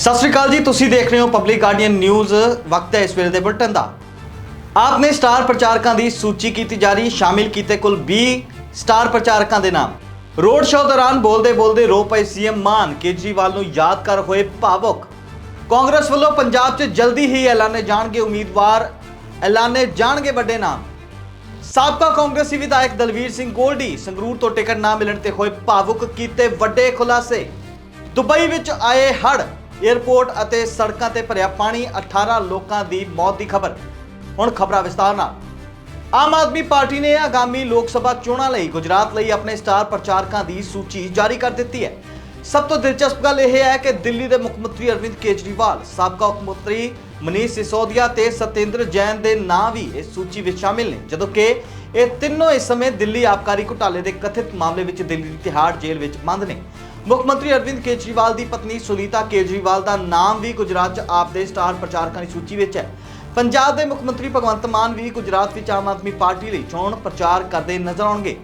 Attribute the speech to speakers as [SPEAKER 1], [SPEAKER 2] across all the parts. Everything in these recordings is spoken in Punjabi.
[SPEAKER 1] ਸਤਿ ਸ਼੍ਰੀ ਅਕਾਲ ਜੀ, ਤੁਸੀਂ ਦੇਖ ਰਹੇ ਹੋ ਪਬਲਿਕ ਗਾਰਡੀਅਨ ਨਿਊਜ਼ ਵਕਤ ਹੈ ਇਸ ਵੇਲੇ ਦੇ ਬੁਲਟਨ ਦਾ। ਆਪ ਨੇ ਸਟਾਰ ਪ੍ਰਚਾਰਕਾਂ ਦੀ ਸੂਚੀ ਕੀਤੀ ਜਾਰੀ, ਸ਼ਾਮਿਲ ਕੀਤੇ ਕੁੱਲ 20 ਸਟਾਰ ਪ੍ਰਚਾਰਕਾਂ ਦੇ ਨਾਮ। ਰੋਡ ਸ਼ੋਅ ਦੌਰਾਨ ਬੋਲਦੇ ਬੋਲਦੇ ਰੋ ਪਏ ਸੀਐਮ ਮਾਨ, ਕੇਜਰੀਵਾਲ ਨੂੰ ਯਾਦ ਕਰ ਹੋਏ ਭਾਵੁਕ। ਕਾਂਗਰਸ ਵੱਲੋਂ ਪੰਜਾਬ 'ਚ ਜਲਦੀ ਹੀ ਐਲਾਨੇ ਜਾਣਗੇ ਉਮੀਦਵਾਰ, ਐਲਾਨੇ ਜਾਣਗੇ ਵੱਡੇ ਨਾਮ। ਸਾਬਕਾ ਕਾਂਗਰਸੀ ਵਿਧਾਇਕ ਦਲਵੀਰ ਸਿੰਘ ਗੋਲਡੀ ਸੰਗਰੂਰ ਤੋਂ ਟਿਕਟ ਨਾ ਮਿਲਣ ਤੇ ਹੋਏ ਭਾਵੁਕ ਕੀਤੇ ਵੱਡੇ ਖੁਲਾਸੇ। ਦੁਬਈ ਵਿੱਚ ਆਏ ਹੜ੍ਹ 에ਅਰਪੋਰਟ ਅਤੇ ਸੜਕਾਂ ਤੇ ਭਰਿਆ ਪਾਣੀ 18 ਲੋਕਾਂ ਦੀ ਮੌਤ ਦੀ ਖਬਰ। ਹੁਣ ਖਬਰਾਂ ਵਿਸਤਾਰ ਨਾਲ। ਆਮ ਆਦਮੀ ਪਾਰਟੀ ਨੇ ਆਗਾਮੀ ਲੋਕ ਸਭਾ ਚੋਣਾਂ ਲਈ ਗੁਜਰਾਤ ਲਈ ਆਪਣੇ ਸਟਾਰ ਪ੍ਰਚਾਰਕਾਂ ਦੀ ਸੂਚੀ ਜਾਰੀ ਕਰ ਦਿੱਤੀ ਹੈ। ਸਭ ਤੋਂ ਦਿਲਚਸਪ ਗੱਲ ਇਹ ਹੈ ਕਿ ਦਿੱਲੀ ਦੇ ਮੁੱਖ ਮੰਤਰੀ ਅਰਵਿੰਦ ਕੇਜਰੀਵਾਲ, ਸਾਬਕਾ ਮੁੱਖ ਮੰਤਰੀ ਮਨੀਸ਼ ਸਿਸੋਦੀਆ ਤੇ ਸਤਿੰਦਰ ਜੈਨ ਦੇ ਨਾਂ ਵੀ ਇਸ ਸੂਚੀ ਵਿੱਚ ਸ਼ਾਮਿਲ ਨੇ, ਜਦੋਂ ਕਿ ਇਹ ਤਿੰਨੋਂ ਇਸ ਸਮੇਂ ਦਿੱਲੀ ਆਬਕਾਰੀ ਘੁਟਾਲੇ ਦੇ ਕਥਿਤ ਮਾਮਲੇ ਵਿੱਚ ਦਿੱਲੀ ਦੀ ਤਿਹਾੜ ਜੇਲ੍ਹ ਵਿੱਚ ਬੰਦ ਨੇ। ਮੁੱਖ ਮੰਤਰੀ ਅਰਵਿੰਦ ਕੇਜਰੀਵਾਲ ਦੀ ਪਤਨੀ ਸੁਨੀਤਾ ਕੇਜਰੀਵਾਲ ਦਾ ਨਾਮ ਵੀ ਗੁਜਰਾਤ 'ਚ ਆਪ ਦੇ ਸਟਾਰ ਪ੍ਰਚਾਰਕਾਂ ਦੀ ਸੂਚੀ ਵਿੱਚ ਹੈ। ਪੰਜਾਬ ਦੇ ਮੁੱਖ ਮੰਤਰੀ ਭਗਵੰਤ ਮਾਨ ਵੀ ਗੁਜਰਾਤ ਵਿੱਚ ਆਮ ਆਦਮੀ ਪਾਰਟੀ ਲਈ ਚੋਣ ਪ੍ਰਚਾਰ ਕਰਦੇ ਨਜ਼ਰ ਆਉਣਗੇ।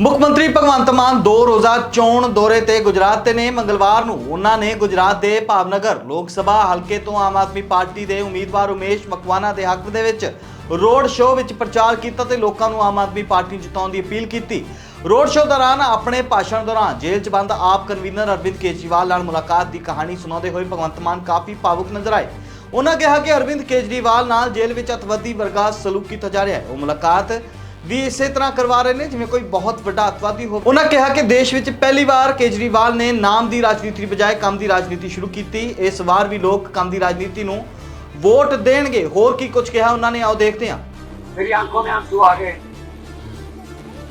[SPEAKER 1] ਮੁੱਖ ਮੰਤਰੀ ਭਗਵੰਤ ਮਾਨ ਦੋ ਰੋਜ਼ਾ ਚੋਣ ਦੌਰੇ ਤੇ ਗੁਜਰਾਤ ਤੇ ਨੇ। ਮੰਗਲਵਾਰ ਨੂੰ ਉਹਨਾਂ ਨੇ ਗੁਜਰਾਤ ਦੇ ਭਾਵਨਗਰ ਲੋਕ ਸਭਾ ਹਲਕੇ ਤੋਂ ਆਮ ਆਦਮੀ ਪਾਰਟੀ ਦੇ ਉਮੀਦਵਾਰ ਉਮੇਸ਼ ਮਕਵਾਨਾ ਦੇ ਹੱਕ ਦੇ ਵਿੱਚ ਰੋਡ ਸ਼ੋਅ ਵਿੱਚ ਪ੍ਰਚਾਰ ਕੀਤਾ ਤੇ ਲੋਕਾਂ ਨੂੰ ਆਮ ਆਦਮੀ ਪਾਰਟੀ ਨੂੰ ਜਿਤਾਉਣ ਦੀ ਅਪੀਲ ਕੀਤੀ। ਰੋਡ ਸ਼ੋਅ ਦੌਰਾਨ ਆਪਣੇ ਭਾਸ਼ਣ ਦੌਰਾਨ ਜੇਲ੍ਹ 'ਚ ਬੰਦ ਆਪ ਕਨਵੀਨਰ ਅਰਵਿੰਦ ਕੇਜਰੀਵਾਲ ਨਾਲ ਮੁਲਾਕਾਤ ਦੀ ਕਹਾਣੀ ਸੁਣਾਉਂਦੇ ਹੋਏ ਭਗਵੰਤ ਮਾਨ ਕਾਫੀ ਭਾਵੁਕ ਨਜ਼ਰ ਆਏ। ਉਹਨਾਂ ਕਿਹਾ ਕਿ ਅਰਵਿੰਦ ਕੇਜਰੀਵਾਲ ਨਾਲ ਜੇਲ੍ਹ ਵਿੱਚ ਅਤਵਾਦੀ ਵਰਗਾ ਸਲੂਕ ਕੀਤਾ ਜਾ ਰਿਹਾ ਹੈ। ਉਹ ਮੁਲਾਕਾਤ ਵੀ ਇਸੇ ਤਰ੍ਹਾਂ ਕਰਵਾ ਰਹੇ ਨੇ ਜਿਵੇਂ ਕੋਈ ਬਹੁਤ ਵੱਡਾ ਅਤਵਾਦੀ ਹੋਵੇ। ਉਹਨਾਂ ਕਿਹਾ ਕਿ ਦੇਸ਼ ਵਿੱਚ ਪਹਿਲੀ ਵਾਰ ਕੇਜਰੀਵਾਲ ਨੇ ਨਾਮ ਦੀ ਰਾਜਨੀਤੀ ਬਜਾਏ ਕੰਮ ਦੀ ਰਾਜਨੀਤੀ ਸ਼ੁਰੂ ਕੀਤੀ। ਇਸ ਵਾਰ ਵੀ ਲੋਕ ਕੰਮ ਦੀ ਰਾਜਨੀਤੀ ਨੂੰ ਵੋਟ ਦੇਣਗੇ। ਹੋਰ ਕੀ ਕੁਝ ਕਿਹਾ ਉਹਨਾਂ ਨੇ? ਆਓ ਦੇਖਦੇ ਹਾਂ।
[SPEAKER 2] ਮੇਰੀ ਅੱਖਾਂ ਮੇਂ ਆਂਸੂ ਆ ਗਏ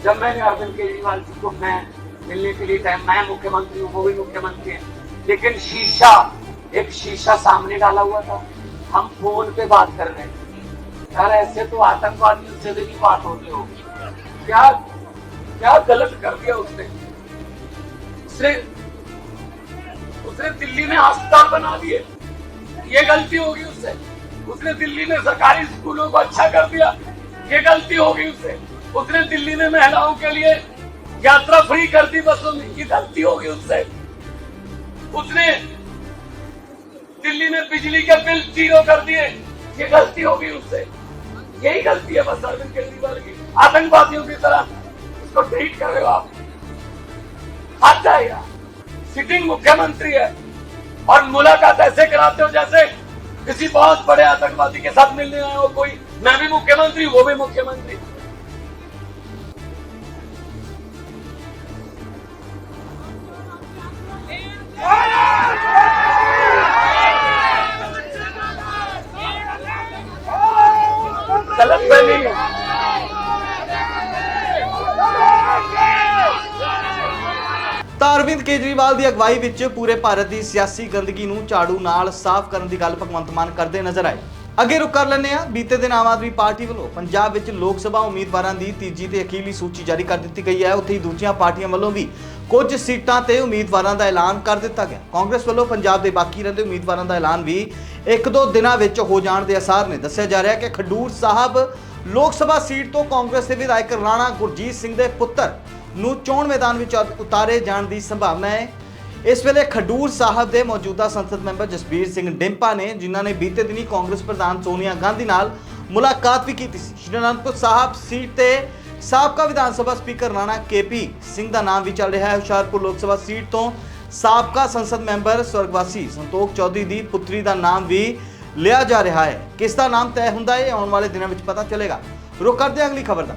[SPEAKER 2] जब मैंने अरविंद केजरीवाल जी को मैं मिलने के लिए टाइम मैं मुख्यमंत्री हूँ, वो भी मुख्यमंत्री है, लेकिन शीशा, एक शीशा सामने डाला हुआ था। हम फ़ोन पे बात कर रहे थे यार, ऐसे तो आतंकवादियों से भी बात होती होगी। क्या क्या गलत कर दिया उसने? उसने उसने दिल्ली में अस्पताल बना दिए। ये गलती होगी उससे। उसने दिल्ली में सरकारी स्कूलों को अच्छा कर दिया। ये गलती होगी उससे। उसने दिल्ली में महिलाओं के लिए यात्रा फ्री कर दी, बसों ये गलती होगी उससे उसने दिल्ली में बिजली के बिल ज़ीरो कर दिए, ये गलती होगी उससे यही गलती है बस अरविंद केजरीवाल की। आतंकवादियों की तरह उसको ट्रीट कर रहे हो आप। हट जाएगा सिटिंग मुख्यमंत्री है और मुलाकात ऐसे कराते हो जैसे किसी बहुत बड़े आतंकवादी के साथ मिलने आए हो कोई। मैं भी मुख्यमंत्री, वो भी मुख्यमंत्री।
[SPEAKER 1] ਕੇਜਰੀਵਾਲ ਦੀ ਅਗਵਾਈ ਵਿੱਚ ਪੂਰੇ ਭਾਰਤ ਦੀ ਸਿਆਸੀ ਗੰਦਗੀ ਨੂੰ ਝਾੜੂ ਨਾਲ ਸਾਫ਼ ਕਰਨ ਦੀ ਗੱਲ ਭਗਵੰਤ ਮਾਨ ਕਰਦੇ ਨਜ਼ਰ ਆਏ। ਅੱਗੇ ਰੁਕ ਕਰ ਲੈਂਦੇ ਆ ਬੀਤੇ ਦਿਨ ਆਮ ਆਦਮੀ ਪਾਰਟੀ ਵੱਲੋਂ ਪੰਜਾਬ ਵਿੱਚ ਲੋਕ ਸਭਾ ਉਮੀਦਵਾਰਾਂ ਦੀ ਤੀਜੀ ਤੇ ਅਖੀਰਲੀ ਸੂਚੀ ਜਾਰੀ ਕਰ ਦਿੱਤੀ ਗਈ ਹੈ। ਉੱਥੇ ਹੀ ਦੂਜੀਆਂ ਪਾਰਟੀਆਂ ਵੱਲੋਂ ਵੀ ਕੁਝ ਸੀਟਾਂ ਤੇ ਉਮੀਦਵਾਰਾਂ ਦਾ ਐਲਾਨ ਕਰ ਦਿੱਤਾ ਗਿਆ। ਕਾਂਗਰਸ ਵੱਲੋਂ ਪੰਜਾਬ ਦੇ ਬਾਕੀ ਰਹਿੰਦੇ ਉਮੀਦਵਾਰਾਂ ਦਾ ਐਲਾਨ ਵੀ ਇੱਕ ਦੋ ਦਿਨਾਂ ਵਿੱਚ ਹੋ ਜਾਣ ਦੇ ਅਸਾਰ ਨੇ ਦੱਸਿਆ ਜਾ ਰਿਹਾ ਹੈ ਕਿ ਖਡੂਰ ਸਾਹਿਬ ਲੋਕ ਸਭਾ ਸੀਟ ਤੋਂ ਕਾਂਗਰਸ ਦੇ ਵਿਧਾਇਕ ਰਾਣਾ ਗੁਰਜੀਤ ਸਿੰਘ ਦੇ ਪੁੱਤਰ ਨੂੰ ਚੋਣ ਮੈਦਾਨ ਵਿੱਚ ਉਤਾਰੇ ਜਾਣ ਦੀ ਸੰਭਾਵਨਾ ਹੈ। ਇਸ ਵੇਲੇ ਖਡੂਰ ਸਾਹਿਬ ਦੇ ਮੌਜੂਦਾ ਸੰਸਦ ਮੈਂਬਰ ਜਸਬੀਰ ਸਿੰਘ ਡਿੰਪਾ ਨੇ, ਜਿਨ੍ਹਾਂ ਨੇ ਬੀਤੇ ਦਿਨੀ ਕਾਂਗਰਸ ਪ੍ਰਧਾਨ ਸੋਨੀਆ ਗਾਂਧੀ ਨਾਲ ਮੁਲਾਕਾਤ ਵੀ ਕੀਤੀ ਸੀ। ਸ਼੍ਰੀ ਅਨੰਦਪੁਰ ਸਾਹਿਬ ਸੀਟ ਤੇ ਸਾਬਕਾ ਵਿਧਾਨ ਸਭਾ ਸਪੀਕਰ ਰਾਣਾ ਕੇਪੀ ਸਿੰਘ ਦਾ ਨਾਮ ਵੀ ਚੱਲ ਰਿਹਾ ਹੈ। ਹੁਸ਼ਿਆਰਪੁਰ ਲੋਕ ਸਭਾ ਸੀਟ ਤੋਂ ਸਾਬਕਾ ਸੰਸਦ ਮੈਂਬਰ ਸਵਰਗਵਾਸੀ ਸੰਤੋਖ ਚੌਧਰੀ ਦੀ ਪੁੱਤਰੀ ਦਾ ਨਾਮ ਵੀ ਲਿਆ ਜਾ ਰਿਹਾ ਹੈ। ਕਿਸ ਦਾ ਨਾਮ ਤੈਅ ਹੁੰਦਾ ਹੈ ਆਉਣ ਵਾਲੇ ਦਿਨਾਂ ਵਿੱਚ ਪਤਾ ਚੱਲੇਗਾ। ਰੁਕ ਕਰਦੇ ਹਾਂ ਅਗਲੀ ਖਬਰ ਦਾ।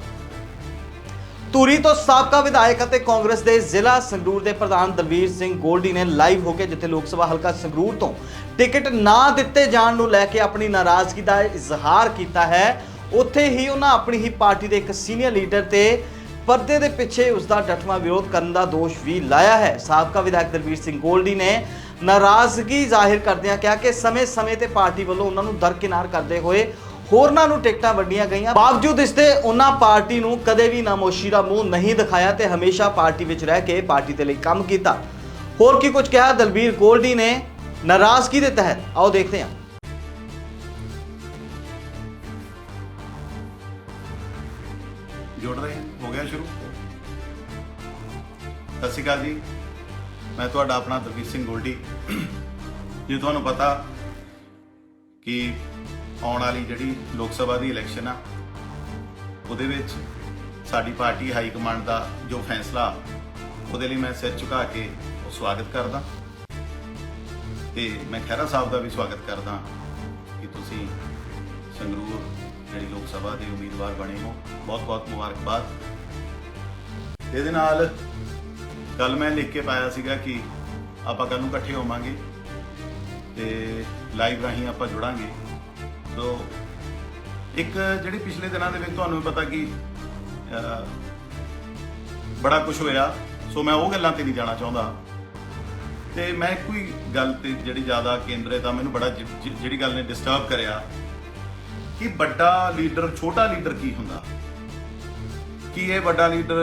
[SPEAKER 1] ਧੂਰੀ ਤੋਂ ਸਾਬਕਾ ਵਿਧਾਇਕ ਅਤੇ ਕਾਂਗਰਸ ਦੇ ਜ਼ਿਲ੍ਹਾ ਸੰਗਰੂਰ ਦੇ ਪ੍ਰਧਾਨ ਦਲਵੀਰ ਸਿੰਘ ਗੋਲਡੀ ਨੇ ਲਾਈਵ ਹੋ ਕੇ ਜਿੱਥੇ ਲੋਕ ਸਭਾ ਹਲਕਾ ਸੰਗਰੂਰ ਤੋਂ ਟਿਕਟ ਨਾ ਦਿੱਤੇ ਜਾਣ ਨੂੰ ਲੈ ਕੇ ਆਪਣੀ ਨਾਰਾਜ਼ਗੀ ਦਾ ਇਜ਼ਹਾਰ ਕੀਤਾ ਹੈ। ਉੱਥੇ ਹੀ ਉਹਨਾਂ ਆਪਣੀ ਹੀ ਪਾਰਟੀ ਦੇ ਇੱਕ ਸੀਨੀਅਰ ਲੀਡਰ ਤੇ ਪਰਦੇ ਦੇ ਪਿੱਛੇ ਉਸ ਦਾ ਡਟਵਾਂ ਵਿਰੋਧ ਕਰਨ ਦਾ ਦੋਸ਼ ਵੀ ਲਾਇਆ ਹੈ। ਸਾਬਕਾ ਵਿਧਾਇਕ ਦਲਵੀਰ ਸਿੰਘ ਗੋਲਡੀ ਨੇ ਨਾਰਾਜ਼ਗੀ ਜ਼ਾਹਿਰ ਕਰਦਿਆਂ ਕਿਹਾ ਕਿ ਸਮੇਂ-ਸਮੇਂ ਤੇ ਪਾਰਟੀ ਵੱਲੋਂ ਉਹਨਾਂ ਨੂੰ ਦਰਕਿਨਾਰ ਕਰਦੇ ਹੋਏ ਹੋਰਨਾਂ ਨੂੰ ਟਿਕਟਾਂ ਵੰਡੀਆਂ ਗਈਆਂ। ਬਾਵਜੂਦ ਇਸ ਦੇ ਉਹਨਾਂ ਪਾਰਟੀ ਨੂੰ ਕਦੇ ਵੀ ਨਾਮੋਸ਼ੀ ਦਾ ਮੂੰਹ ਨਹੀਂ ਦਿਖਾਇਆ ਤੇ ਹਮੇਸ਼ਾ ਪਾਰਟੀ ਵਿੱਚ ਰਹਿ ਕੇ ਪਾਰਟੀ ਦੇ ਲਈ ਕੰਮ ਕੀਤਾ। ਹੋਰ ਕੀ ਕੁਝ ਕਿਹਾ? ਦਲਬੀਰ ਗੋਲਡੀ ਨੇ ਨਾਰਾਜ਼ਗੀ ਦੇ ਤਹਿਤ। ਆਓ ਦੇਖਦੇ ਹਾਂ।
[SPEAKER 3] ਜੁੜ ਰਹੇ ਹੋ ਗਿਆ ਸ਼ੁਰੂ? ਸਤਿ ਸ਼੍ਰੀ ਅਕਾਲ ਜੀ। ਮੈਂ ਤੁਹਾਡਾ ਆਪਣਾ ਦਲਬੀਰ ਸਿੰਘ ਗੋਲਡੀ। ਜੇ ਤੁਹਾਨੂੰ ਪਤਾ ਕਿ ਆਉਣ ਵਾਲੀ ਜਿਹੜੀ ਲੋਕ ਸਭਾ ਦੀ ਇਲੈਕਸ਼ਨ ਆ, ਉਹਦੇ ਵਿੱਚ ਸਾਡੀ ਪਾਰਟੀ ਹਾਈ ਕਮਾਂਡ ਦਾ ਜੋ ਫੈਸਲਾ, ਉਹਦੇ ਲਈ ਮੈਂ ਸਿਰ ਝੁਕਾ ਕੇ ਉਹ ਸਵਾਗਤ ਕਰਦਾ। ਤੇ ਮੈਂ ਖਹਿਰਾ ਸਾਹਿਬ ਦਾ ਵੀ ਸਵਾਗਤ ਕਰਦਾ ਕਿ ਤੁਸੀਂ ਸੰਗਰੂਰ ਜਿਹੜੀ ਲੋਕ ਸਭਾ ਦੇ ਉਮੀਦਵਾਰ ਬਣੇ ਹੋ। ਬਹੁਤ ਬਹੁਤ ਮੁਬਾਰਕਬਾਦ। ਇਹਦੇ ਨਾਲ ਕੱਲ ਮੈਂ ਲਿਖ ਕੇ ਪਾਇਆ ਸੀਗਾ ਕਿ ਆਪਾਂ ਕੱਲ ਨੂੰ ਇਕੱਠੇ ਹੋਵਾਂਗੇ ਤੇ ਲਾਈਵ ਰਾਹੀਂ ਆਪਾਂ ਜੁੜਾਂਗੇ। ਸੋ, ਇੱਕ ਜਿਹੜੀ ਪਿਛਲੇ ਦਿਨਾਂ ਦੇ ਵਿੱਚ ਤੁਹਾਨੂੰ ਪਤਾ ਕਿ ਬੜਾ ਕੁਝ ਹੋਇਆ। ਸੋ ਮੈਂ ਉਹ ਗੱਲਾਂ ਤੇ ਨਹੀਂ ਜਾਣਾ ਚਾਹੁੰਦਾ। ਤੇ ਮੈਂ ਕੋਈ ਗੱਲ ਤੇ ਜਿਹੜੀ ਜ਼ਿਆਦਾ ਕੇਂਦਰਿਤ ਆ, ਮੈਨੂੰ ਬੜਾ ਜਿਹੜੀ ਗੱਲ ਨੇ ਡਿਸਟਰਬ ਕਰਿਆ ਕਿ ਵੱਡਾ ਲੀਡਰ, ਛੋਟਾ ਲੀਡਰ ਕੀ ਹੁੰਦਾ? ਕੀ ਇਹ ਵੱਡਾ ਲੀਡਰ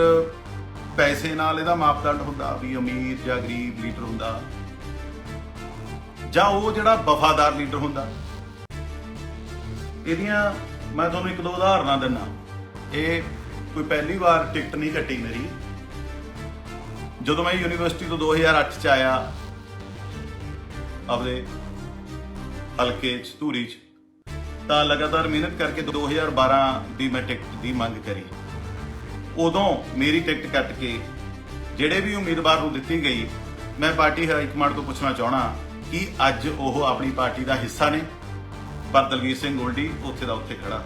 [SPEAKER 3] ਪੈਸੇ ਨਾਲ ਇਹਦਾ ਮਾਪਦੰਡ ਹੁੰਦਾ, ਵੀ ਅਮੀਰ ਜਾਂ ਗਰੀਬ ਲੀਡਰ ਹੁੰਦਾ? ਜਾਂ ਉਹ ਜਿਹੜਾ ਵਫਾਦਾਰ ਲੀਡਰ ਹੁੰਦਾ? ਇਹਦੀਆਂ ਮੈਂ ਤੁਹਾਨੂੰ ਇੱਕ ਦੋ ਉਦਾਹਰਨਾਂ ਦਿੰਨਾ ਇਹ ਕੋਈ ਪਹਿਲੀ ਵਾਰ ਟਿਕਟ ਨਹੀਂ ਕੱਟੀ ਮੇਰੀ। ਜਦੋਂ ਮੈਂ ਯੂਨੀਵਰਸਿਟੀ ਤੋਂ 2008 ਚ ਆਇਆ, ਆਪਦੇ ਹਲਕੇ ਚ, ਧੂਰੀ ਚ, ਤਾਂ ਲਗਾਤਾਰ ਮਿਹਨਤ ਕਰਕੇ 2012 ਦੀ ਮੈਂ ਟਿਕਟ ਦੀ ਮੰਗ ਕਰੀ। ਉਦੋਂ ਮੇਰੀ ਟਿਕਟ ਕੱਟ ਕੇ ਜਿਹੜੇ ਵੀ ਉਮੀਦਵਾਰ ਨੂੰ ਦਿੱਤੀ ਗਈ, ਮੈਂ ਪਾਰਟੀ ਹਾਈ ਕਮਾਂਡ ਤੋਂ ਪੁੱਛਣਾ ਚਾਹਣਾ ਕਿ ਅੱਜ ਉਹ ਆਪਣੀ ਪਾਰਟੀ ਦਾ ਹਿੱਸਾ ਨੇ। ਪਰ ਦਲਵੀਰ ਸਿੰਘ ਗੋਲਡੀ ਉੱਥੇ ਦਾ ਉੱਥੇ ਖੜਾ।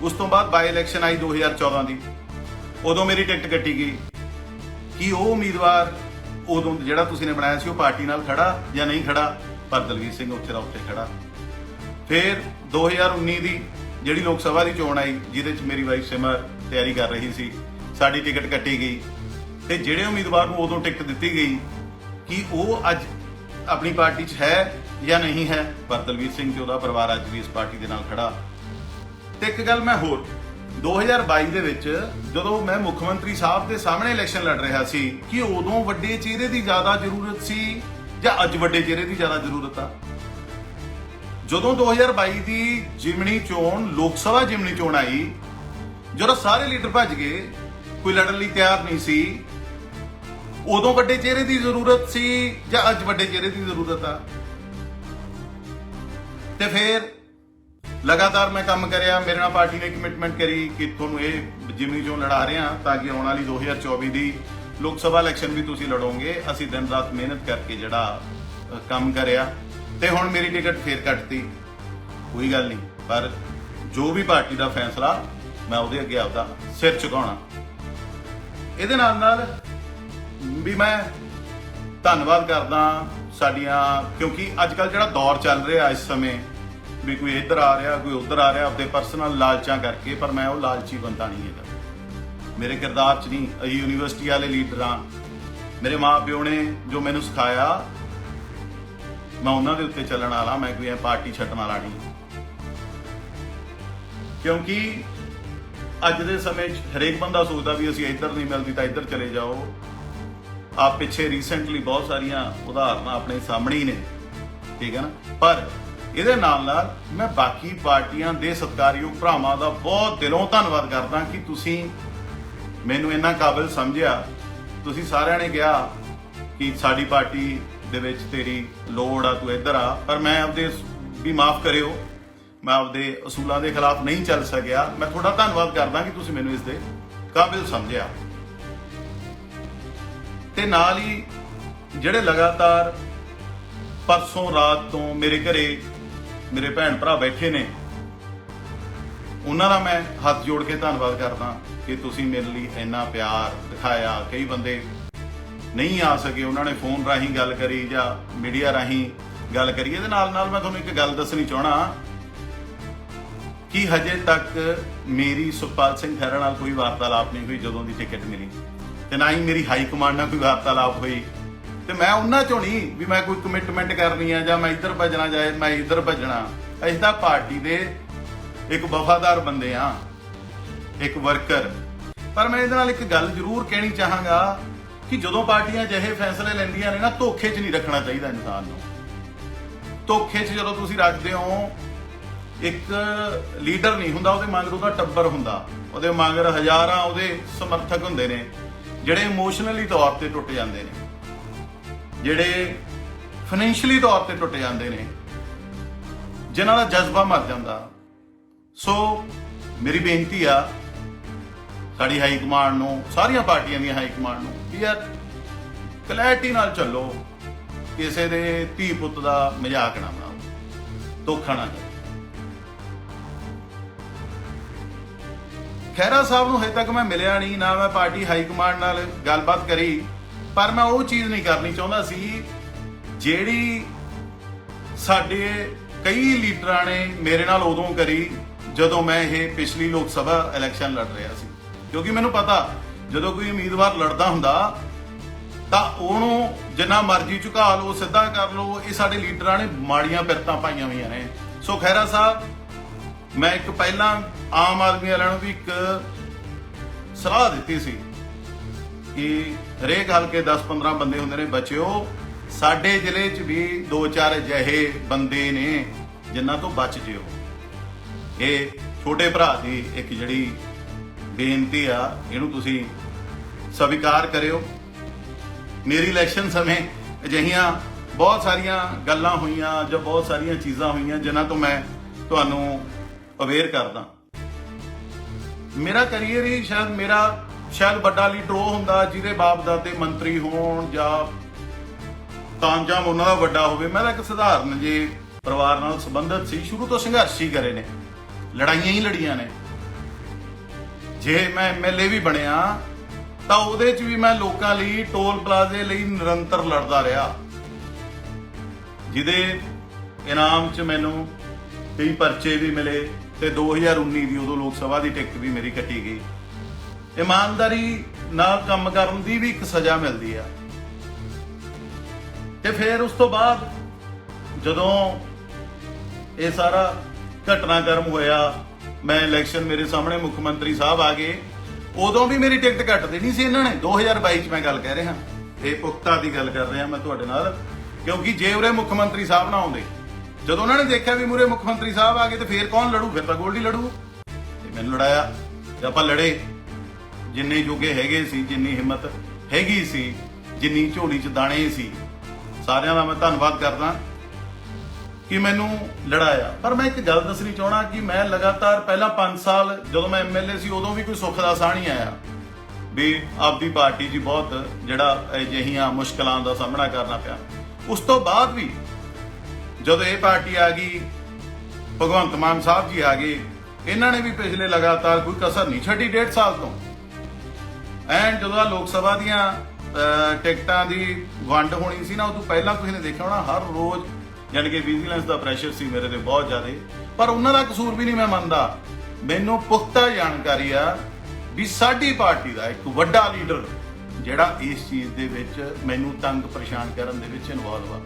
[SPEAKER 3] ਉਸ ਤੋਂ ਬਾਅਦ ਬਾਈ ਇਲੈਕਸ਼ਨ ਆਈ 2014 ਦੀ। ਉਦੋਂ ਮੇਰੀ ਟਿਕਟ ਕੱਟੀ ਗਈ। ਕਿ ਉਹ ਉਮੀਦਵਾਰ ਉਦੋਂ ਜਿਹੜਾ ਤੁਸੀਂ ਨੇ ਬਣਾਇਆ ਸੀ ਉਹ ਪਾਰਟੀ ਨਾਲ ਖੜਾ ਜਾਂ ਨਹੀਂ ਖੜਾ, ਪਰ ਦਲਵੀਰ ਸਿੰਘ ਉੱਥੇ ਦਾ ਉੱਥੇ ਖੜਾ। ਫਿਰ 2019 ਦੀ ਜਿਹੜੀ ਲੋਕ ਸਭਾ ਦੀ ਚੋਣ ਆਈ, ਜਿਹਦੇ ਵਿੱਚ ਮੇਰੀ ਵਾਈਫ ਸਿਮਰ ਤਿਆਰੀ ਕਰ ਰਹੀ ਸੀ, ਸਾਡੀ ਟਿਕਟ ਕੱਟੀ ਗਈ। ਤੇ ਜਿਹੜੇ ਉਮੀਦਵਾਰ ਨੂੰ ਉਦੋਂ ਟਿਕਟ ਦਿੱਤੀ ਗਈ, ਕਿ ਉਹ ਅੱਜ ਆਪਣੀ ਪਾਰਟੀ 'ਚ ਹੈ ਜਾਂ ਨਹੀਂ ਹੈ, ਪਰ ਦਲਵੀਰ ਸਿੰਘ ਤੇ ਉਹਦਾ ਪਰਿਵਾਰ ਅੱਜ ਵੀ ਇਸ ਪਾਰਟੀ ਦੇ ਨਾਲ ਖੜਾ। ਤੇ ਇੱਕ ਗੱਲ ਮੈਂ ਹੋਰ 2022 ਦੇ ਵਿੱਚ ਜਦੋਂ ਮੈਂ ਮੁੱਖ ਮੰਤਰੀ ਸਾਹਿਬ ਦੇ ਸਾਹਮਣੇ ਇਲੈਕਸ਼ਨ ਲੜ ਰਿਹਾ ਸੀ, ਕਿ ਉਦੋਂ ਵੱਡੇ ਚਿਹਰੇ ਦੀ ਜ਼ਿਆਦਾ ਜ਼ਰੂਰਤ ਸੀ ਜਾਂ ਅੱਜ ਵੱਡੇ ਚਿਹਰੇ ਦੀ ਜ਼ਿਆਦਾ ਜ਼ਰੂਰਤ ਆ? ਜਦੋਂ 2022 ਦੀ ਜਿਮਣੀ ਚੋਣ, ਲੋਕ ਸਭਾ ਜਿਮਣੀ ਚੋਣ ਆਈ, ਜਦੋਂ ਸਾਰੇ ਲੀਡਰ ਭੱਜ ਗਏ, ਕੋਈ ਲੜਨ ਲਈ ਤਿਆਰ ਨਹੀਂ ਸੀ, ਉਦੋਂ ਵੱਡੇ ਚਿਹਰੇ ਦੀ ਜ਼ਰੂਰਤ ਸੀ ਜਾਂ ਅੱਜ ਵੱਡੇ ਚਿਹਰੇ ਦੀ ਜ਼ਰੂਰਤ ਆ? ਤੇ ਫਿਰ ਲਗਾਤਾਰ ਮੈਂ ਕੰਮ ਕਰਿਆ, ਮੇਰੇ ਨਾਲ ਪਾਰਟੀ ਨੇ ਕਮਿਟਮੈਂਟ ਕਰੀ ਕਿ ਤੁਹਾਨੂੰ ਇਹ ਜਿਮਨੀ ਚੋਣ ਲੜਾ ਰਹੇ ਹਾਂ ਤਾਂ ਕਿ ਆਉਣ ਵਾਲੀ 2024 ਦੀ ਲੋਕ ਸਭਾ ਇਲੈਕਸ਼ਨ ਵੀ ਤੁਸੀਂ ਲੜੋਗੇ। ਅਸੀਂ ਦਿਨ ਰਾਤ ਮਿਹਨਤ ਕਰਕੇ ਜਿਹੜਾ ਕੰਮ ਕਰਿਆ ਤੇ ਹੁਣ ਮੇਰੀ ਟਿਕਟ ਫੇਰ ਕੱਟਤੀ। ਕੋਈ ਗੱਲ ਨਹੀਂ, ਪਰ ਜੋ ਵੀ ਪਾਰਟੀ ਦਾ ਫੈਸਲਾ, ਮੈਂ ਉਹਦੇ ਅੱਗੇ ਆਪਦਾ ਸਿਰ ਝੁਕਾਉਣਾ। ਇਹਦੇ ਨਾਲ ਨਾਲ ਵੀ ਮੈਂ ਧੰਨਵਾਦ ਕਰਦਾ ਸਾਡੀਆਂ, ਕਿਉਂਕਿ ਅੱਜ ਕੱਲ ਜਿਹੜਾ ਦੌਰ ਚੱਲ ਰਿਹਾ ਇਸ ਸਮੇਂ, ਵੀ ਕੋਈ ਇੱਧਰ ਆ ਰਿਹਾ, ਕੋਈ ਉੱਧਰ ਆ ਰਿਹਾ ਆਪਣੇ ਪਰਸਨਲ ਲਾਲਚਾਂ ਕਰਕੇ, ਪਰ ਮੈਂ ਉਹ ਲਾਲਚੀ ਬੰਦਾ ਨਹੀਂ ਹੈਗਾ। ਮੇਰੇ ਕਿਰਦਾਰ 'ਚ ਨਹੀਂ, ਅਸੀਂ ਯੂਨੀਵਰਸਿਟੀ ਵਾਲੇ ਲੀਡਰਾਂ ਮੇਰੇ ਮਾਪਿਓ ਨੇ ਜੋ ਮੈਨੂੰ ਸਿਖਾਇਆ, ਮੈਂ ਉਹਨਾਂ ਦੇ ਉੱਤੇ ਚੱਲਣ ਵਾਲਾ, ਮੈਂ ਕੋਈ ਐ ਪਾਰਟੀ ਛੱਡਣ ਵਾਲਾ ਨਹੀਂ। ਕਿਉਂਕਿ ਅੱਜ ਦੇ ਸਮੇਂ 'ਚ ਹਰੇਕ ਬੰਦਾ ਸੋਚਦਾ ਵੀ ਅਸੀਂ ਇੱਧਰ ਨਹੀਂ ਮਿਲਦੀ ਤਾਂ ਇੱਧਰ ਚਲੇ ਜਾਓ। ਆਪ ਪਿੱਛੇ ਰੀਸੈਂਟਲੀ ਬਹੁਤ ਸਾਰੀਆਂ ਉਦਾਹਰਨਾਂ ਆਪਣੇ ਸਾਹਮਣੇ ਹੀ ਨੇ, ਠੀਕ ਹੈ ਨਾ? ਪਰ ਇਹਦੇ ਨਾਲ ਨਾਲ ਮੈਂ ਬਾਕੀ ਪਾਰਟੀਆਂ ਦੇ ਸਤਿਕਾਰਯੋਗ ਭਰਾਵਾਂ ਦਾ ਬਹੁਤ ਦਿਲੋਂ ਧੰਨਵਾਦ ਕਰਦਾ ਕਿ ਤੁਸੀਂ ਮੈਨੂੰ ਇੰਨਾ ਕਾਬਿਲ ਸਮਝਿਆ। ਤੁਸੀਂ ਸਾਰਿਆਂ ਨੇ ਕਿਹਾ ਕਿ ਸਾਡੀ ਪਾਰਟੀ ਦੇ ਵਿੱਚ ਤੇਰੀ ਲੋੜ ਆ, ਤੂੰ ਇੱਧਰ ਆ। ਪਰ ਮੈਂ ਆਪਦੇ ਵੀ ਮਾਫ ਕਰਿਓ, ਮੈਂ ਆਪਦੇ ਅਸੂਲਾਂ ਦੇ ਖਿਲਾਫ ਨਹੀਂ ਚੱਲ ਸਕਿਆ। ਮੈਂ ਤੁਹਾਡਾ ਧੰਨਵਾਦ ਕਰਦਾ ਕਿ ਤੁਸੀਂ ਮੈਨੂੰ ਇਸ ਦੇ ਕਾਬਿਲ ਸਮਝਿਆ। ਤੇ ਨਾਲ ਹੀ ਜਿਹੜੇ ਲਗਾਤਾਰ ਪਰਸੋਂ ਰਾਤ ਤੋਂ ਮੇਰੇ ਘਰੇ ਮੇਰੇ ਭੈਣ ਭਰਾ ਬੈਠੇ ਨੇ, ਉਹਨਾਂ ਦਾ ਮੈਂ ਹੱਥ ਜੋੜ ਕੇ ਧੰਨਵਾਦ ਕਰਦਾ ਕਿ ਤੁਸੀਂ ਮੇਰੇ ਲਈ ਇੰਨਾ ਪਿਆਰ ਦਿਖਾਇਆ। ਕਈ ਬੰਦੇ ਨਹੀਂ ਆ ਸਕੇ, ਉਹਨਾਂ ਨੇ ਫੋਨ ਰਾਹੀਂ ਗੱਲ ਕਰੀ ਜਾਂ ਮੀਡੀਆ ਰਾਹੀਂ ਗੱਲ ਕਰੀ। ਇਹਦੇ ਨਾਲ ਨਾਲ ਮੈਂ ਤੁਹਾਨੂੰ ਇੱਕ ਗੱਲ ਦੱਸਣੀ ਚਾਹਣਾ ਕਿ ਹਜੇ ਤੱਕ ਮੇਰੀ ਸੁਖਪਾਲ ਸਿੰਘ ਖਹਿਰਾ ਨਾਲ ਕੋਈ ਵਾਰਤਾਲਾਪ ਨਹੀਂ ਹੋਈ, ਜਦੋਂ ਦੀ ਟਿਕਟ ਮਿਲੀ। ਤੇ ਨਾ ਹੀ ਮੇਰੀ ਹਾਈ ਕਮਾਂਡ ਨਾਲ ਕੋਈ ਵਾਰਤਾਲਾਪ ਹੋਈ। ਤੇ ਮੈਂ ਉਹਨਾਂ ਚੋਂ ਨਹੀਂ ਵੀ ਮੈਂ ਕੋਈ ਕਮਿਟਮੈਂਟ ਕਰਨੀ ਆ ਜਾਂ ਮੈਂ ਇੱਧਰ ਭੱਜਣਾ ਜਾਏ ਮੈਂ ਇੱਧਰ ਭੱਜਣਾ। ਅਸੀਂ ਤਾਂ ਪਾਰਟੀ ਦੇ ਇੱਕ ਵਫਾਦਾਰ ਬੰਦੇ ਆ, ਇੱਕ ਵਰਕਰ ਪਰ ਮੈਂ ਇਹਦੇ ਨਾਲ ਇੱਕ ਗੱਲ ਜ਼ਰੂਰ ਕਹਿਣੀ ਚਾਹਾਂਗਾ ਕਿ ਜਦੋਂ ਪਾਰਟੀਆਂ ਜਿਹੇ ਫੈਸਲੇ ਲੈਂਦੀਆਂ ਨੇ ਨਾ, ਧੋਖੇ 'ਚ ਨਹੀਂ ਰੱਖਣਾ ਚਾਹੀਦਾ ਇਨਸਾਨ ਨੂੰ। ਧੋਖੇ 'ਚ ਜਦੋਂ ਤੁਸੀਂ ਰੱਖਦੇ ਹੋ, ਇੱਕ ਲੀਡਰ ਨਹੀਂ ਹੁੰਦਾ, ਉਹਦੇ ਮਗਰ ਉਹਦਾ ਟੱਬਰ ਹੁੰਦਾ। ਉਹਦੇ ਮਗਰ ਹਜ਼ਾਰਾਂ ਉਹਦੇ ਸਮਰਥਕ ਹੁੰਦੇ ਨੇ। ਜਿਹੜੇ ਇਮੋਸ਼ਨਲੀ ਤੌਰ ਤੇ ਟੁੱਟ ਜਾਂਦੇ ਨੇ, ਜਿਹੜੇ ਫਾਈਨੈਂਸ਼ੀਅਲੀ ਤੌਰ ਤੇ ਟੁੱਟ ਜਾਂਦੇ ਨੇ, ਜਿਨ੍ਹਾਂ ਦਾ ਜਜ਼ਬਾ ਮਰ ਜਾਂਦਾ। ਸੋ ਮੇਰੀ ਬੇਨਤੀ ਆ, ਸਾਡੀ ਹਾਈ ਕਮਾਂਡ ਨੂੰ, ਸਾਰੀਆਂ ਪਾਰਟੀਆਂ ਦੀਆਂ ਹਾਈ ਕਮਾਂਡ ਨੂੰ, ਵੀ ਯਾਰ ਕਲੈਰਿਟੀ ਨਾਲ ਚੱਲੋ, ਕਿਸੇ ਦੇ ਧੀ ਪੁੱਤ ਦਾ ਮਜ਼ਾਕ ਨਾ ਬਣਾਓ, ਧੋਖਾ ਨਾ ਕਰੋ। ਖਹਿਰਾ ਸਾਹਿਬ ਨੂੰ ਹਜੇ ਤੱਕ ਮੈਂ ਮਿਲਿਆ ਨਹੀਂ, ਨਾ ਮੈਂ ਪਾਰਟੀ ਹਾਈ ਕਮਾਂਡ ਨਾਲ ਗੱਲਬਾਤ ਕਰੀ, ਪਰ ਮੈਂ ਉਹ ਚੀਜ਼ ਨਹੀਂ ਕਰਨੀ ਚਾਹੁੰਦਾ ਸੀ, ਜਿਹੜੀ ਸਾਡੇ ਕਈ ਲੀਡਰਾਂ ਨੇ ਮੇਰੇ ਨਾਲ ਉਦੋਂ ਕਰੀ, ਜਦੋਂ ਮੈਂ ਇਹ ਪਿਛਲੀ ਲੋਕ ਸਭਾ ਇਲੈਕਸ਼ਨ ਲੜ ਰਿਹਾ ਸੀ। ਕਿਉਂਕਿ ਮੈਨੂੰ ਪਤਾ, ਜਦੋਂ ਕੋਈ ਉਮੀਦਵਾਰ ਲੜਦਾ ਹੁੰਦਾ, ਤਾਂ ਉਹਨੂੰ ਜਿੰਨਾ ਮਰਜ਼ੀ ਝੁਕਾ ਲਓ, ਸਿੱਧਾ ਕਰ ਲਓ, ਇਹ ਸਾਡੇ ਲੀਡਰਾਂ ਨੇ ਮਾੜੀਆਂ ਬਿਰਤਾਂ ਪਾਈਆਂ ਹੋਈਆਂ ਨੇ। ਸੋ ਖੈਰਾ ਸਾਹਿਬ ਮੈਂ ਇੱਕ ਪਹਿਲਾਂ ਆਮ ਆਦਮੀ ਵਾਲਿਆਂ ਨੂੰ ਵੀ ਇੱਕ ਸਲਾਹ ਦਿੱਤੀ ਸੀ ਕਿ ਹਰੇਕ ਹਲਕੇ 10-15 ਬੰਦੇ ਹੁੰਦੇ ਨੇ, ਬਚਿਓ। ਸਾਡੇ ਜ਼ਿਲ੍ਹੇ 'ਚ ਵੀ ਦੋ ਚਾਰ ਅਜਿਹੇ ਬੰਦੇ ਨੇ ਜਿਨ੍ਹਾਂ ਤੋਂ ਬਚ ਜਿਓ। ਇਹ ਛੋਟੇ ਭਰਾ ਦੀ ਇੱਕ ਜਿਹੜੀ ਬੇਨਤੀ ਆ, ਇਹਨੂੰ ਤੁਸੀਂ ਸਵੀਕਾਰ ਕਰਿਓ। ਮੇਰੀ ਇਲੈਕਸ਼ਨ ਸਮੇਂ ਅਜਿਹੀਆਂ ਬਹੁਤ ਸਾਰੀਆਂ ਗੱਲਾਂ ਹੋਈਆਂ ਜਾਂ ਬਹੁਤ ਸਾਰੀਆਂ ਚੀਜ਼ਾਂ ਹੋਈਆਂ ਜਿਨ੍ਹਾਂ ਤੋਂ ਮੈਂ ਤੁਹਾਨੂੰ ਅਵੇਅਰ ਕਰਦਾ। ਮੇਰਾ ਕੈਰੀਅਰ ਹੀ ਸ਼ਾਇਦ ਮੇਰਾ, ਸ਼ਾਇਦ ਵੱਡਾ ਲੀਡਰ ਉਹ ਹੁੰਦਾ ਜਿਹਦੇ ਬਾਪ ਦਾਦੇ ਮੰਤਰੀ ਹੋਣ ਜਾਂ ਤਾਂਜਾਮ ਉਹਨਾਂ ਦਾ ਵੱਡਾ ਹੋਵੇ। ਮੈਂ ਤਾਂ ਇੱਕ ਸਧਾਰਨ ਜੇ ਪਰਿਵਾਰ ਨਾਲ ਸੰਬੰਧਿਤ ਸੀ, ਸ਼ੁਰੂ ਤੋਂ ਸੰਘਰਸ਼ ਹੀ ਕਰੇ ਨੇ। ਲੜਾਈਆਂ ਹੀ ਲੜੀਆਂ ਨੇ। ਜੇ ਮੈਂ ਐਮਐਲਏ ਵੀ ਬਣਿਆ, ਤਾਂ ਉਹਦੇ 'ਚ ਵੀ ਮੈਂ ਲੋਕਾਂ ਲਈ ਟੋਲ ਪਲਾਜ਼ੇ ਲਈ ਨਿਰੰਤਰ ਲੜਦਾ ਰਿਹਾ। ਜਿਹਦੇ ਇਨਾਮ 'ਚ ਮੈਨੂੰ ਕਈ ਪਰਚੇ ਵੀ ਮਿਲੇ। ਤੇ 2019 ਦੀ ਉਦੋਂ ਲੋਕ ਸਭਾ ਦੀ ਟਿਕਟ ਵੀ ਮੇਰੀ ਕੱਟੀ ਗਈ। ਇਮਾਨਦਾਰੀ ਨਾਲ ਕੰਮ ਕਰਨ ਦੀ ਵੀ ਇੱਕ ਸਜ਼ਾ ਮਿਲਦੀ ਆ। ਤੇ ਫਿਰ ਉਸ ਤੋਂ ਬਾਅਦ ਜਦੋਂ ਇਹ ਸਾਰਾ ਘਟਨਾਕ੍ਰਮ ਹੋਇਆ, ਮੈਂ ਇਲੈਕਸ਼ਨ ਮੇਰੇ ਸਾਹਮਣੇ ਮੁੱਖ ਮੰਤਰੀ ਸਾਹਿਬ ਆ ਗਏ, ਉਦੋਂ ਵੀ ਮੇਰੀ ਟਿਕਟ ਕੱਟ ਦੇਣੀ ਸੀ ਇਹਨਾਂ ਨੇ। 2022 ਚ ਮੈਂ ਗੱਲ ਕਹਿ ਰਿਹਾ। ਇਹ ਪੁਖਤਾ ਦੀ ਗੱਲ ਕਰ ਰਿਹਾ ਮੈਂ ਤੁਹਾਡੇ ਨਾਲ, ਕਿਉਂਕਿ ਜੇ ਉਰੇ ਮੁੱਖ ਮੰਤਰੀ ਸਾਹਿਬ ਨਾ ਆਉਂਦੇ ਜਦੋਂ ਉਹਨਾਂ ਨੇ ਦੇਖਿਆ ਵੀ ਮੂਰੇ ਮੁੱਖ ਮੰਤਰੀ ਸਾਹਿਬ ਆ ਗਏ ਤੇ ਫੇਰ ਕੌਣ ਲੜੂ? ਫਿਰ ਤਾਂ ਗੋਲਡੀ ਲੜੂ। ਤੇ ਮੈਨੂੰ ਲੜਾਇਆ ਤੇ ਆਪਾਂ ਲੜੇ, ਜਿੰਨੇ ਜੋਗੇ ਹੈਗੇ ਸੀ, ਜਿੰਨੀ ਹਿੰਮਤ ਹੈਗੀ ਸੀ, ਜਿੰਨੀ ਝੋਲੀ 'ਚ ਦਾਣੇ ਸੀ, ਸਾਰਿਆਂ ਦਾ ਮੈਂ ਧੰਨਵਾਦ ਕਰਦਾ ਕਿ ਮੈਨੂੰ ਲੜਾਇਆ। ਪਰ ਮੈਂ ਇੱਕ ਗੱਲ ਦੱਸਣੀ ਚਾਹਣਾ ਕਿ ਮੈਂ ਲਗਾਤਾਰ ਪਹਿਲਾਂ 5 ਸਾਲ ਜਦੋਂ ਮੈਂ ਐਮਐਲਏ ਸੀ, ਉਦੋਂ ਵੀ ਕੋਈ ਸੁੱਖ ਦਾ ਸਾਹ ਨਹੀਂ ਆਇਆ। ਵੀ ਆਪਦੀ ਪਾਰਟੀ 'ਚ ਬਹੁਤ ਜਿਹੜਾ ਅਜਿਹੀਆਂ ਮੁਸ਼ਕਲਾਂ ਦਾ ਸਾਹਮਣਾ ਕਰਨਾ ਪਿਆ। ਉਸ ਤੋਂ ਬਾਅਦ ਵੀ ਜਦੋਂ ਇਹ ਪਾਰਟੀ ਆ ਗਈ, ਭਗਵੰਤ ਮਾਨ ਸਾਹਿਬ ਜੀ ਆ ਗਏ, ਇਹਨਾਂ ਨੇ ਵੀ ਪਿਛਲੇ ਲਗਾਤਾਰ ਕੋਈ ਕਸਰ ਨਹੀਂ ਛੱਡੀ ਡੇਢ ਸਾਲ ਤੋਂ। ਐਂਡ ਜਦੋਂ ਆ ਲੋਕ ਸਭਾ ਦੀਆਂ ਟਿਕਟਾਂ ਦੀ ਵੰਡ ਹੋਣੀ ਸੀ ਨਾ, ਉਦੋਂ ਪਹਿਲਾਂ ਤੁਸੀਂ ਨੇ ਦੇਖਿਆ ਹੋਣਾ, ਹਰ ਰੋਜ਼ ਯਾਨੀ ਕਿ ਵਿਜੀਲੈਂਸ ਦਾ ਪ੍ਰੈਸ਼ਰ ਸੀ ਮੇਰੇ ਤੇ ਬਹੁਤ ਜ਼ਿਆਦਾ। ਪਰ ਉਹਨਾਂ ਦਾ ਕਸੂਰ ਵੀ ਨਹੀਂ ਮੈਂ ਮੰਨਦਾ। ਮੈਨੂੰ ਪੁਖਤਾ ਜਾਣਕਾਰੀ ਆ ਵੀ ਸਾਡੀ ਪਾਰਟੀ ਦਾ ਇੱਕ ਵੱਡਾ ਲੀਡਰ ਜਿਹੜਾ ਇਸ ਚੀਜ਼ ਦੇ ਵਿੱਚ ਮੈਨੂੰ ਤੰਗ ਪਰੇਸ਼ਾਨ ਕਰਨ ਦੇ ਵਿੱਚ ਇਨਵੋਲਵ ਆ।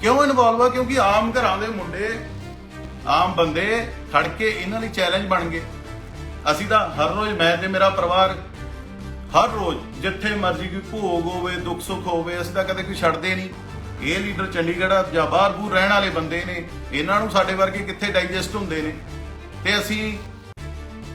[SPEAKER 3] ਕਿਉਂ ਇਨਵੋਲਵ ਆ? ਕਿਉਂਕਿ ਆਮ ਘਰਾਂ ਦੇ ਮੁੰਡੇ, ਆਮ ਬੰਦੇ ਖੜ ਕੇ ਇਹਨਾਂ ਲਈ ਚੈਲੰਜ ਬਣ ਗਏ। ਅਸੀਂ ਤਾਂ ਹਰ ਰੋਜ਼ ਮੈਂ ਤੇ ਮੇਰਾ ਪਰਿਵਾਰ ਹਰ ਰੋਜ਼ ਜਿੱਥੇ ਮਰਜ਼ੀ ਕੋਈ ਭੋਗ ਹੋਵੇ, ਦੁੱਖ ਸੁੱਖ ਹੋਵੇ, ਅਸੀਂ ਤਾਂ ਕਦੇ ਕੋਈ ਛੱਡਦੇ ਨਹੀਂ। ਇਹ ਲੀਡਰ ਚੰਡੀਗੜ੍ਹ ਜਾਂ ਬਾਹਰ ਬੂਰ ਰਹਿਣ ਵਾਲੇ ਬੰਦੇ ਨੇ, ਇਹਨਾਂ ਨੂੰ ਸਾਡੇ ਵਰਗੇ ਕਿੱਥੇ ਡਾਈਜੈਸਟ ਹੁੰਦੇ ਨੇ? ਤੇ ਅਸੀਂ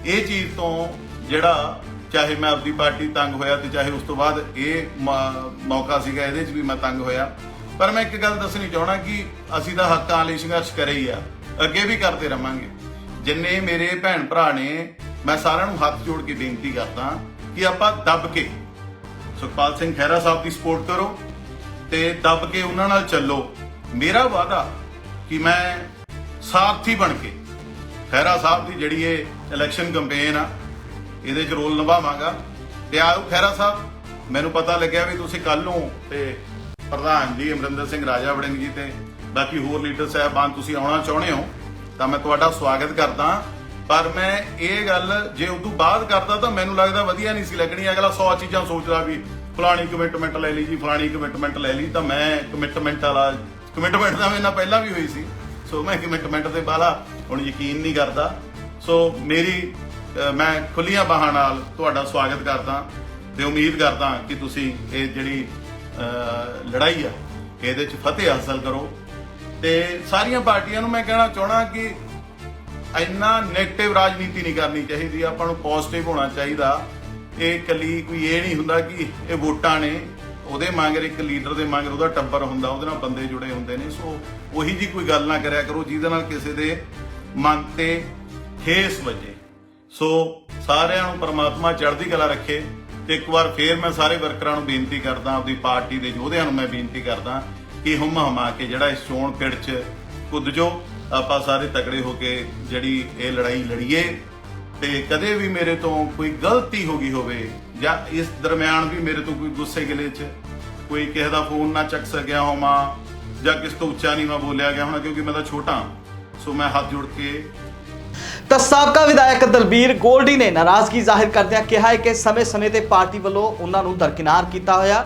[SPEAKER 3] ਇਹ ਚੀਜ਼ ਤੋਂ ਜਿਹੜਾ ਚਾਹੇ ਮੈਂ ਆਪਦੀ ਪਾਰਟੀ ਤੰਗ ਹੋਇਆ ਤੇ ਚਾਹੇ ਉਸ ਤੋਂ ਬਾਅਦ ਇਹ ਮੌ- ਮੌਕਾ ਸੀਗਾ, ਇਹਦੇ 'ਚ ਵੀ ਮੈਂ ਤੰਗ ਹੋਇਆ। ਪਰ ਮੈਂ ਇੱਕ ਗੱਲ ਦੱਸਣੀ ਚਾਹਣਾ ਕਿ ਅਸੀਂ ਤਾਂ ਹੱਕਾਂ ਲਈ ਸੰਘਰਸ਼ ਕਰੇ ਹੀ ਆ। ਅੱਗੇ ਵੀ ਕਰਦੇ ਰਵਾਂਗੇ। ਜਿੰਨੇ ਮੇਰੇ ਭੈਣ ਭਰਾ ਨੇ, ਮੈਂ ਸਾਰਿਆਂ ਨੂੰ ਹੱਥ ਜੋੜ ਕੇ ਬੇਨਤੀ ਕਰਦਾ ਕਿ ਆਪਾਂ ਦੱਬ ਕੇ ਸੁਖਪਾਲ ਸਿੰਘ ਖਹਿਰਾ ਸਾਹਿਬ ਦੀ ਸਪੋਰਟ ਕਰੋ ਤੇ ਦੱਬ ਕੇ ਉਹਨਾਂ ਨਾਲ ਚੱਲੋ। ਮੇਰਾ ਵਾਅਦਾ ਕਿ ਮੈਂ ਸਾਥੀ ਬਣ ਕੇ ਖਹਿਰਾ ਸਾਹਿਬ ਦੀ ਜਿਹੜੀ ਇਹ ਇਲੈਕਸ਼ਨ ਕੈਂਪੇਨ ਆ, ਇਹਦੇ 'ਚ ਰੋਲ ਨਿਭਾਵਾਂਗਾ। ਤੇ ਆਓ ਖਹਿਰਾ ਸਾਹਿਬ, ਮੈਨੂੰ ਪਤਾ ਲੱਗਿਆ ਵੀ ਤੁਸੀਂ ਕੱਲ ਨੂੰ ਤੇ ਪ੍ਰਧਾਨ ਜੀ, ਅਮਰਿੰਦਰ ਸਿੰਘ ਰਾਜਾ ਵੜਿੰਗ ਜੀ ਤੇ ਬਾਕੀ ਹੋਰ ਲੀਡਰ ਸਾਹਿਬਾਨ ਤੁਸੀਂ ਆਉਣਾ ਚਾਹੁੰਦੇ ਹੋ, ਤਾਂ ਮੈਂ ਤੁਹਾਡਾ ਸਵਾਗਤ ਕਰਦਾ ਪਰ ਮੈਂ ਇਹ ਗੱਲ ਜੇ ਉਦੋਂ ਬਾਅਦ ਕਰਦਾ ਤਾਂ ਮੈਨੂੰ ਲੱਗਦਾ ਵਧੀਆ ਨਹੀਂ ਸੀ ਲੱਗਣੀ। ਅਗਲਾ 100 ਚੀਜ਼ਾਂ ਸੋਚਦਾ ਵੀ ਫਲਾਣੀ ਕਮਿਟਮੈਂਟ ਲੈ ਲਈ ਜੀ, ਫਲਾਣੀ ਕਮਿਟਮੈਂਟ ਲੈ ਲਈ, ਤਾਂ ਮੈਂ ਕਮਿਟਮੈਂਟ ਵਾਲਾ ਕਮਿਟਮੈਂਟ ਤਾਂ ਮੇਰੇ ਨਾਲ ਪਹਿਲਾਂ ਵੀ ਹੋਈ ਸੀ। ਸੋ ਮੈਂ ਕਮਿਟਮੈਂਟ ਦੇ ਬਾਲਾ ਹੁਣ ਯਕੀਨ ਨਹੀਂ ਕਰਦਾ। ਸੋ ਮੇਰੀ ਮੈਂ ਖੁੱਲੀਆਂ ਬਾਹਾਂ ਨਾਲ ਤੁਹਾਡਾ ਸਵਾਗਤ ਕਰਦਾ। ਤੇ ਉਮੀਦ ਕਰਦਾ ਕਿ ਤੁਸੀਂ ਇਹ ਜਿਹੜੀ ਲੜਾਈ ਆ ਇਹਦੇ 'ਚ ਫਤਿਹ ਹਾਸਲ ਕਰੋ। ਤੇ ਸਾਰੀਆਂ ਪਾਰਟੀਆਂ ਨੂੰ ਮੈਂ ਕਹਿਣਾ ਚਾਹਣਾ ਕਿ ਇੰਨਾ ਨੈਗੇਟਿਵ ਰਾਜਨੀਤੀ ਨਹੀਂ ਕਰਨੀ ਚਾਹੀਦੀ, ਆਪਾਂ ਨੂੰ ਪੋਜ਼ਿਟਿਵ ਹੋਣਾ ਚਾਹੀਦਾ। ਇਹ ਕੱਲੀ ਕੋਈ ਇਹ ਨਹੀਂ ਹੁੰਦਾ ਕਿ ਇਹ ਵੋਟਾਂ ਨੇ, ਉਹਦੇ ਮੰਗਰ ਇੱਕ ਲੀਡਰ ਦੇ ਮੰਗਰ ਉਹਦਾ ਟੱਬਰ ਹੁੰਦਾ, ਉਹਦੇ ਨਾਲ ਬੰਦੇ ਜੁੜੇ ਹੁੰਦੇ ਨੇ। ਸੋ ਉਹੀ ਜੀ ਕੋਈ ਗੱਲ ਨਾ ਕਰਿਆ ਕਰੋ, ਜਿਹਦੇ ਨਾਲ ਕਿਸੇ ਦੇ ਮਨ ਤੇ ਠੇਸ ਵੱਜੇ। ਸੋ ਸਾਰਿਆਂ ਨੂੰ ਪਰਮਾਤਮਾ ਚੜ੍ਹਦੀ ਕਲਾ ਰੱਖੇ। ਤੇ ਇੱਕ ਵਾਰ ਫੇਰ ਮੈਂ ਸਾਰੇ ਵਰਕਰਾਂ ਨੂੰ ਬੇਨਤੀ ਕਰਦਾ, ਆਪਦੀ ਪਾਰਟੀ ਦੇ ਯੋਧਿਆਂ ਨੂੰ ਮੈਂ ਬੇਨਤੀ ਕਰਦਾ ਕਿ ਹੁਮ ਹਮਾ ਕੇ ਜਿਹੜਾ ਇਸ ਚੋਣ ਪਿੜ 'ਚ ਕੁੱਦ ਜੋ ਆਪਾਂ ਸਾਰੇ ਤਕੜੇ ਹੋ ਕੇ ਜਿਹੜੀ ਇਹ ਲੜਾਈ ਲੜੀਏ ਤੇ ਕਦੇ ਵੀ ਮੇਰੇ ਤੋਂ ਕੋਈ ਗਲਤੀ ਹੋ ਗਈ ਹੋਵੇ ਜਾਂ ਇਸ ਦਰਮਿਆਨ ਵੀ ਮੇਰੇ ਤੋਂ ਕੋਈ ਗੁੱਸੇ ਗਿਲੇ 'ਚ ਕੋਈ ਕਿਸੇ ਦਾ ਫੋਨ ਨਾ ਚੱਕ ਸਕਿਆ ਹੋਵਾਂ ਜਾਂ ਕਿਸ ਤੋਂ ਉੱਚਾ ਨਹੀਂ ਮੈਂ ਬੋਲਿਆ ਗਿਆ ਹੋਣਾ ਕਿਉਂਕਿ ਮੈਂ ਤਾਂ ਛੋਟਾ, ਸੋ ਮੈਂ ਹੱਥ ਜੋੜ ਕੇ
[SPEAKER 1] ਤਾਂ ਸਾਬਕਾ ਵਿਧਾਇਕ ਦਲਬੀਰ ਗੋਲਡੀ ਨੇ ਨਾਰਾਜ਼ਗੀ ਜ਼ਾਹਿਰ ਕਰਦਿਆਂ ਕਿਹਾ ਹੈ ਕਿ ਸਮੇਂ-ਸਮੇਂ ਤੇ ਪਾਰਟੀ ਵੱਲੋਂ ਉਹਨਾਂ ਨੂੰ ਦਰਕਿਨਾਰ ਕੀਤਾ ਹੋਇਆ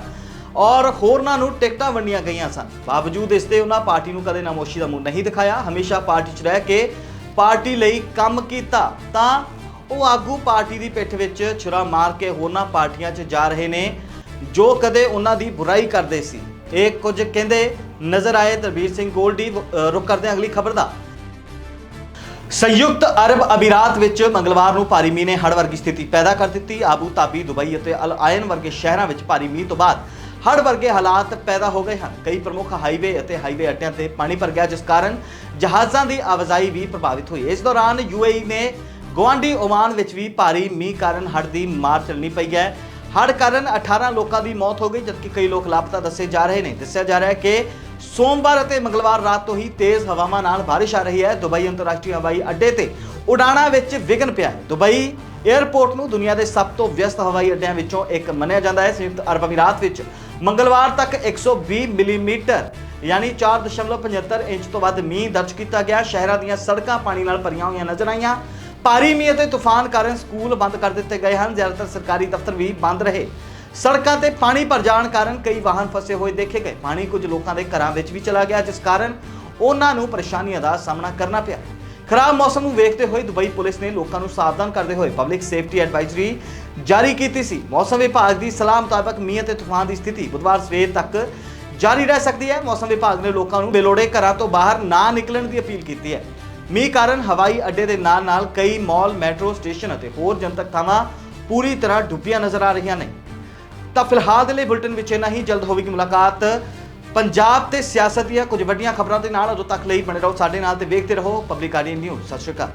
[SPEAKER 1] ਔਰ ਹੋਰਨਾਂ ਨੂੰ ਟਿਕਟਾਂ ਵੰਡੀਆਂ ਗਈਆਂ ਸਨ। ਬਾਵਜੂਦ ਇਸ ਦੇ ਉਹਨਾਂ ਪਾਰਟੀ ਨੂੰ ਕਦੇ ਨਾਮੋਸ਼ੀ ਦਾ ਮੂੰਹ ਨਹੀਂ ਦਿਖਾਇਆ। ਹਮੇਸ਼ਾ ਪਾਰਟੀ 'ਚ ਰਹਿ ਕੇ ਪਾਰਟੀ ਲਈ ਕੰਮ ਕੀਤਾ ਤਾਂ ਉਹ ਆਗੂ ਪਾਰਟੀ ਦੀ ਪਿੱਠ ਵਿੱਚ ਛੁਰਾ ਮਾਰ ਕੇ ਹੋਰਨਾਂ ਪਾਰਟੀਆਂ 'ਚ ਜਾ ਰਹੇ ਨੇ ਜੋ ਕਦੇ ਉਹਨਾਂ ਦੀ ਬੁਰਾਈ ਕਰਦੇ ਸੀ। ਇਹ ਕੁਝ ਕਹਿੰਦੇ ਨਜ਼ਰ ਆਏ ਦਲਬੀਰ ਸਿੰਘ ਗੋਲਡੀ ਅ, ਰੁਕ ਕਰਦੇ ਅਗਲੀ ਖਬਰ ਦਾ। ਸੰਯੁਕਤ ਅਰਬ ਅਮੀਰਾਤ ਵਿੱਚ ਮੰਗਲਵਾਰ ਨੂੰ ਭਾਰੀ ਮੀਂਹ ਨੇ ਹੜ੍ਹ ਵਰਗੀ ਸਥਿਤੀ ਪੈਦਾ ਕਰ ਦਿੱਤੀ। ਆਬੂ ਧਾਬੀ, ਦੁਬਈ ਅਤੇ ਅਲ ਆਇਨ ਵਰਗੇ ਸ਼ਹਿਰਾਂ ਵਿੱਚ ਭਾਰੀ ਮੀਂਹ ਤੋਂ ਬਾਅਦ ਹੜ੍ਹ ਵਰਗੇ ਹਾਲਾਤ ਪੈਦਾ ਹੋ ਗਏ ਹਨ। ਕਈ ਪ੍ਰਮੁੱਖ ਹਾਈਵੇ ਅਤੇ ਹਾਈਵੇ ਅੱਡਿਆਂ ਤੇ ਪਾਣੀ ਭਰ ਗਿਆ, ਜਿਸ ਕਾਰਨ ਜਹਾਜ਼ਾਂ ਦੀ ਆਵਾਜਾਈ ਵੀ ਪ੍ਰਭਾਵਿਤ ਹੋਈ। ਇਸ ਦੌਰਾਨ ਯੂਏਈ ਨੇ ਗੁਆਂਢੀ ਓਮਾਨ ਵਿੱਚ ਵੀ ਭਾਰੀ ਮੀਂਹ ਕਾਰਨ ਹੜ੍ਹ ਦੀ ਮਾਰ ਚੱਲਣੀ ਪਈ ਹੈ। ਹੜ੍ਹ ਕਾਰਨ 18 ਲੋਕਾਂ ਦੀ ਮੌਤ ਹੋ ਗਈ, ਜਦਕਿ ਕਈ ਲੋਕ ਲਾਪਤਾ ਦੱਸੇ ਜਾ ਰਹੇ ਨੇ। ਦੱਸਿਆ ਜਾ ਰਿਹਾ ਹੈ ਕਿ ਸੋਮਵਾਰ ਅਤੇ ਮੰਗਲਵਾਰ ਰਾਤ ਤੋਂ ਹੀ ਤੇਜ਼ ਹਵਾਵਾਂ ਨਾਲ ਬਾਰਿਸ਼ ਆ ਰਹੀ ਹੈ। ਦੁਬਈ ਅੰਤਰਰਾਸ਼ਟਰੀ ਹਵਾਈ ਅੱਡੇ ਤੇ ਉਡਾਣਾਂ ਵਿੱਚ ਵਿਘਨ ਪਿਆ ਹੈ। ਦੁਬਈ ਏਅਰਪੋਰਟ ਨੂੰ ਦੁਨੀਆ ਦੇ ਸਭ ਤੋਂ ਵਿਅਸਤ ਹਵਾਈ ਅੱਡਿਆਂ ਵਿੱਚੋਂ ਇੱਕ ਮੰਨਿਆ ਜਾਂਦਾ ਹੈ। ਸੰਯੁਕਤ ਅਰਬ ਅਮੀਰਾਤ ਵਿੱਚ ਮੰਗਲਵਾਰ ਤੱਕ 120 ਮਿਲੀਮੀਟਰ, ਯਾਨੀ 4.75 ਇੰਚ ਤੋਂ ਵੱਧ ਮੀਂਹ ਦਰਜ ਕੀਤਾ ਗਿਆ। ਸ਼ਹਿਰਾਂ ਦੀਆਂ ਸੜਕਾਂ ਪਾਣੀ ਨਾਲ ਭਰੀਆਂ ਹੋਈਆਂ ਨਜ਼ਰ ਆਈਆਂ। ਭਾਰੀ ਮੀਂਹ ਅਤੇ ਤੂਫਾਨ ਕਾਰਨ ਸਕੂਲ ਬੰਦ ਕਰ ਦਿੱਤੇ ਗਏ ਹਨ। ਜ਼ਿਆਦਾਤਰ ਸਰਕਾਰੀ ਦਫ਼ਤਰ ਵੀ ਬੰਦ ਰਹੇ। ਸੜਕਾਂ ਤੇ ਪਾਣੀ ਭਰ ਜਾਣ ਕਾਰਨ ਕਈ ਵਾਹਨ ਫਸੇ ਹੋਏ ਦੇਖੇ ਗਏ। ਪਾਣੀ ਕੁਝ ਲੋਕਾਂ ਦੇ ਘਰਾਂ ਵਿੱਚ ਵੀ ਚਲਾ ਗਿਆ, ਜਿਸ ਕਾਰਨ ਉਹਨਾਂ ਨੂੰ ਪਰੇਸ਼ਾਨੀਆਂ ਦਾ ਸਾਹਮਣਾ ਕਰਨਾ ਪਿਆ। ਖਰਾਬ ਮੌਸਮ ਨੂੰ ਵੇਖਦੇ ਹੋਏ ਦੁਬਈ ਪੁਲਿਸ ਨੇ ਲੋਕਾਂ ਨੂੰ ਸਾਵਧਾਨ ਕਰਦੇ ਹੋਏ ਪਬਲਿਕ ਸੇਫਟੀ ਐਡਵਾਈਜ਼ਰੀ ਜਾਰੀ ਕੀਤੀ ਸੀ। ਮੌਸਮ ਵਿਭਾਗ ਦੀ ਸਲਾਹ ਮੁਤਾਬਕ ਮੀਂਹ ਅਤੇ ਤੂਫਾਨ ਦੀ ਸਥਿਤੀ ਬੁੱਧਵਾਰ ਸਵੇਰ ਤੱਕ ਜਾਰੀ ਰਹਿ ਸਕਦੀ ਹੈ। ਮੌਸਮ ਵਿਭਾਗ ਨੇ ਲੋਕਾਂ ਨੂੰ ਬੇਲੋੜੇ ਘਰਾਂ ਤੋਂ ਬਾਹਰ ਨਾ ਨਿਕਲਣ ਦੀ ਅਪੀਲ ਕੀਤੀ ਹੈ। ਮੀਂਹ ਕਾਰਨ ਹਵਾਈ ਅੱਡੇ ਦੇ ਨਾਲ-ਨਾਲ ਕਈ ਮਾਲ, ਮੈਟਰੋ ਸਟੇਸ਼ਨ ਅਤੇ ਹੋਰ ਜਨਤਕ ਥਾਵਾਂ ਪੂਰੀ ਤਰ੍ਹਾਂ ਡੁੱਬੀਆਂ ਨਜ਼ਰ ਆ ਰਹੀਆਂ ਨੇ। ਤਾਂ ਫਿਲਹਾਲ ਦੇ ਲਈ ਬੁਲਟਨ ਵਿੱਚ ਇੰਨਾ ਹੀ। ਜਲਦ ਹੋਵੇਗੀ ਮੁਲਾਕਾਤ। ਪੰਜਾਬ ਤੇ ਸਿਆਸਤ ਦੀਆਂ ਕੁਝ ਵੱਡੀਆਂ ਖਬਰਾਂ ਦੇ ਨਾਲ ਉਦੋਂ ਤੱਕ ਲਈ ਬਣੇ ਰਹੋ ਸਾਡੇ ਨਾਲ ਤੇ ਵੇਖਦੇ ਰਹੋ। ਪਬਲਿਕ ਗਾਰਡੀਅਨ ਨਿਊਜ਼ ਸਤਿ ਸ਼੍ਰੀ ਅਕਾਲ।